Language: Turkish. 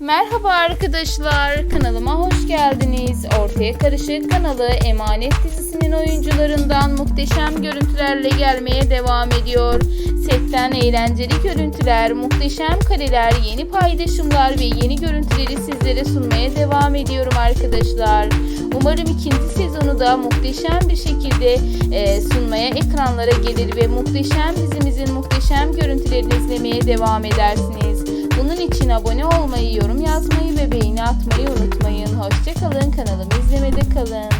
Merhaba arkadaşlar, kanalıma hoş geldiniz. Ortaya Karışık kanalı Emanet dizisinin oyuncularından muhteşem görüntülerle gelmeye devam ediyor. Setten eğlenceli görüntüler, muhteşem kareler, yeni paylaşımlar ve yeni görüntüleri sizlere sunmaya devam ediyorum arkadaşlar. Umarım ikinci sezonu da muhteşem bir şekilde e, sunmaya ekranlara gelir ve muhteşem dizimizin muhteşem görüntülerini izlemeye devam edersiniz. Bunun için abone olmayı, yorum yazmayı ve beğeni atmayı unutmayın. Hoşçakalın, kanalımı izlemede kalın.